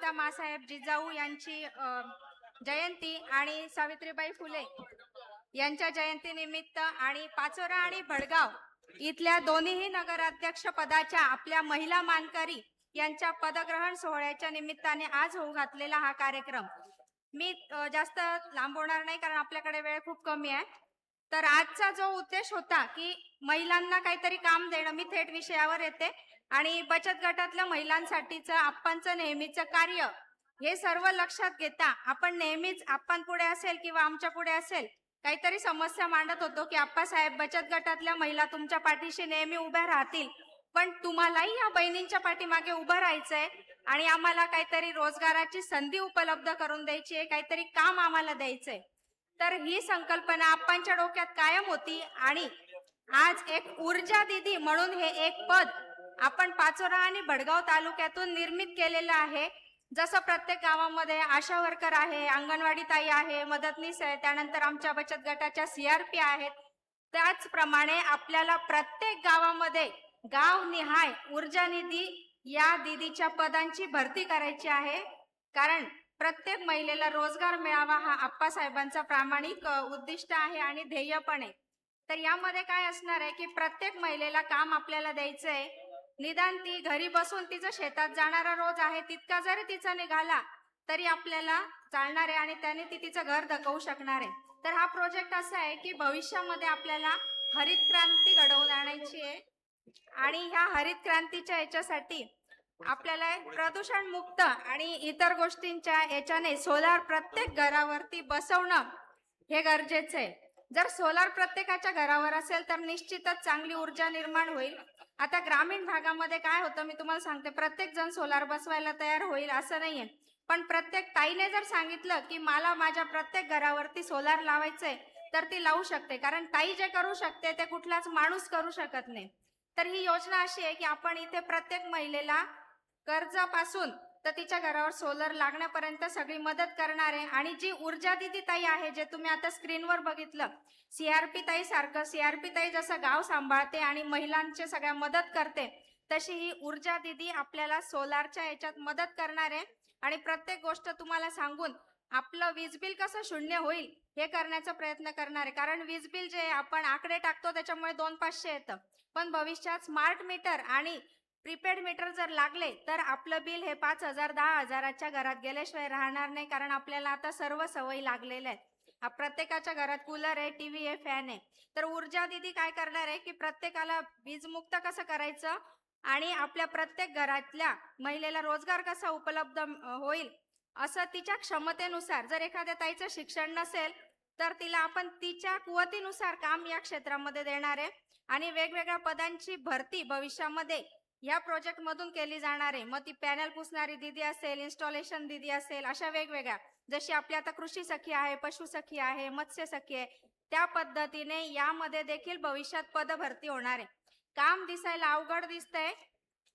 राजमाता मासाहेब जिजाऊ यांची जयंती आणि सावित्रीबाई फुले यांच्या जयंतीनिमित्त आणि पाचोरा आणि भडगाव इथल्या दोन्हीही नगराध्यक्ष पदाच्या आपल्या महिला मानकरी यांच्या पदग्रहण सोहळ्याच्या निमित्ताने आज होऊ घातलेला हा कार्यक्रम. मी जास्त लांबवणार नाही कारण आपल्याकडे वेळ खूप कमी आहे. तर आजचा जो उद्देश होता की महिलांना काहीतरी काम देणं मी थेट विषयावर येते. आणि बचत गटातल्या महिलांसाठीचं आप्पांचं नेहमीचं कार्य हे सर्व लक्षात घेता आपण नेहमीच आपण पुढे असेल किंवा आमच्या पुढे असेल काहीतरी समस्या मांडत होतो की आप्पासाहेब बचत गटातल्या महिला तुमच्या पाठीशी नेहमी उभ्या राहतील पण तुम्हालाही या बहिणींच्या पाठीमागे उभं राहायचंय आणि आम्हाला काहीतरी रोजगाराची संधी उपलब्ध करून द्यायची आहे काहीतरी काम आम्हाला द्यायचंय. तर ही संकल्पना आप्पांच्या डोक्यात कायम होती आणि आज एक ऊर्जा दिदी म्हणून हे एक पद आपण पाचोरा आणि भडगाव तालुक्यातून निर्मित केलेलं आहे. जसं प्रत्येक गावामध्ये आशा वर्कर आहे अंगणवाडी ताई आहे मदतनीस आहे त्यानंतर आमच्या बचत गटाच्या सीआरपी आहेत. त्याचप्रमाणे आपल्याला प्रत्येक गावामध्ये गाव निहाय ऊर्जा निधी या दिदीच्या पदांची भरती करायची आहे. कारण प्रत्येक महिलेला रोजगार मिळावा हा आप्पासाहेबांचा प्रामाणिक उद्दिष्ट आहे आणि ध्येय पण आहे. तर यामध्ये काय असणार आहे की प्रत्येक महिलेला काम आपल्याला द्यायचं आहे निदान ती घरी बसून तिचं शेतात जाणारा रोज आहे तितका जरी तिचा निघाला तरी आपल्याला चालणार आहे आणि त्याने ती तिचं घर धकवू शकणार. आहे तर हा प्रोजेक्ट असा आहे की भविष्यामध्ये आपल्याला हरित क्रांती घडवून आणायची आहे. आणि ह्या हरित क्रांतीच्या याच्यासाठी आपल्याला प्रदूषण मुक्त आणि इतर गोष्टींच्या याच्याने सोलार प्रत्येक घरावरती बसवणं हे गरजेचं आहे. जर सोलार प्रत्येकाच्या घरावर असेल तर निश्चितच चांगली ऊर्जा निर्माण होईल. आता ग्रामीण भागामध्ये काय होतं मी तुम्हाला सांगते. प्रत्येक जण सोलार बसवायला तयार होईल असं नाहीये. पण प्रत्येक ताईने जर सांगितलं की मला माझ्या प्रत्येक घरावरती सोलार लावायचंय तर ती लावू शकते. कारण ताई जे करू शकते ते कुठलाच माणूस करू शकत नाही. तर ही योजना अशी आहे की आपण इथे प्रत्येक महिलेला कर्जापासून तर तिच्या घरावर सोलर लागण्यापर्यंत सगळी मदत करणार आहे. आणि जी ऊर्जा दिदी ताई आहे जे तुम्ही आता स्क्रीनवर बघितलं सीआरपी ताई सारखं सीआरपी ताई जसं गाव सांभाळते आणि महिलांची सगळ्या मदत करते तशी ही ऊर्जा दिदी आपल्याला सोलारच्या याच्यात मदत करणार आहे. आणि प्रत्येक गोष्ट तुम्हाला सांगून आपलं वीज बिल कसं शून्य होईल हे करण्याचा प्रयत्न करणार आहे. कारण वीज बिल जे आपण आकडे टाकतो त्याच्यामुळे दोन पाचशे येतं. पण भविष्यात स्मार्ट मीटर आणि प्रीपेड मीटर जर लागले तर आपलं बिल हे पाच हजार दहा हजाराच्या घरात गेल्याशिवाय राहणार नाही कारण आपल्याला आता सर्व सवयी लागलेल्या आहेत. प्रत्येकाच्या घरात कूलर आहे टीव्ही आहे फॅन आहे. तर ऊर्जा दिदी काय करणार आहे की प्रत्येकाला वीज मुक्त कसं करायचं आणि आपल्या प्रत्येक घरातल्या महिलेला रोजगार कसा उपलब्ध होईल असं तिच्या क्षमतेनुसार जर एखाद्या ताईचं शिक्षण नसेल तर तिला आपण तिच्या कुवतीनुसार काम या क्षेत्रामध्ये देणार आहे. आणि वेगवेगळ्या पदांची भरती भविष्यामध्ये या प्रोजेक्ट मधून केली जाणार आहे. मग ती पॅनल पुसणारी दिदी असेल इन्स्टॉलेशन दिदी असेल अशा वेगवेगळ्या. जशी आपली आता कृषी सखी आहे पशु सखी आहे मत्स्य सखी आहे त्या पद्धतीने यामध्ये देखील भविष्यात पद भरती होणार आहे. काम दिसायला अवघड दिसतंय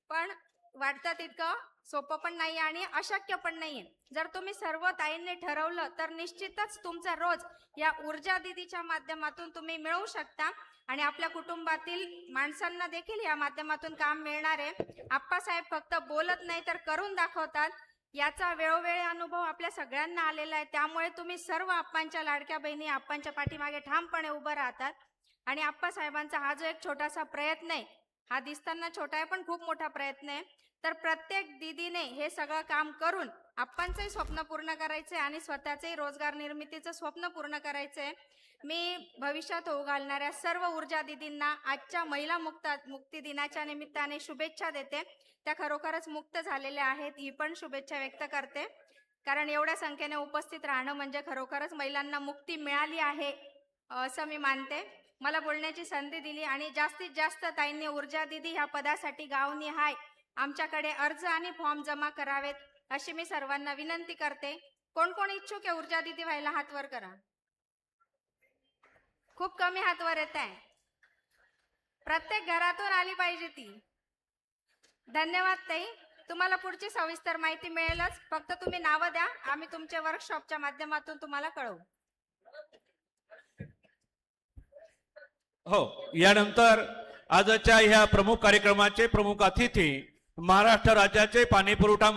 पण वाटतं तितकं सोपं पण नाही आणि अशक्य पण नाहीये. जर तुम्ही सर्व ताईंनी ठरवलं तर निश्चितच तुमचा रोज या ऊर्जा दिदीच्या माध्यमातून तुम्ही मिळवू शकता. आणि आपल्या कुटुंबातील माणसांना देखील या माध्यमातून काम मिळणार. आहे आप्पासाहेब फक्त बोलत नाही तर करून दाखवतात. याचा वेळोवेळी अनुभव आपल्या सगळ्यांना आलेला आहे. त्यामुळे तुम्ही सर्व आप्पांच्या लाडक्या बहिणी आप्पांच्या पाठीमागे ठामपणे उभं राहतात. आणि आप्पासाहेबांचा हा जो एक छोटासा प्रयत्न आहे हा दिसताना छोटा आहे पण खूप मोठा प्रयत्न आहे. तर प्रत्येक दिदीने हे सगळं काम करून आप्पांचंही स्वप्न पूर्ण करायचंय आणि स्वतःचंही रोजगार निर्मितीचं स्वप्न पूर्ण करायचंय. मी भविष्यात होऊ घालणाऱ्या सर्व ऊर्जा दिदींना आजच्या महिला मुक्त मुक्ती दिनाच्या निमित्ताने शुभेच्छा देते. त्या खरोखरच मुक्त झालेल्या आहेत ही पण शुभेच्छा व्यक्त करते. कारण एवढ्या संख्येने उपस्थित राहणं म्हणजे खरोखरच महिलांना मुक्ती मिळाली आहे. असं मी मानते. मला बोलण्याची संधी दिली आणि जास्तीत जास्त ताईंनी ऊर्जा दिदी ह्या पदासाठी गावनिहाय आमच्याकडे अर्ज आणि फॉर्म जमा करावेत अशी मी सर्वांना विनंती करते. कोण कोण इच्छुक आहे ऊर्जा दिदी व्हायला हातवर करा. खूप कमी हातवर येत आहे. प्रत्येक घरातून आली पाहिजे ती. धन्यवाद ताई. तुम्हाला पुढची सविस्तर माहिती मिळेलच. फक्त तुम्ही नावं द्या. आम्ही तुमच्या वर्कशॉपच्या माध्यमातून तुम्हाला कळवू. हो यानंतर आजच्या ह्या प्रमुख कार्यक्रमाचे प्रमुख अतिथी महाराष्ट्र राज्याचे पाणी पुरवठा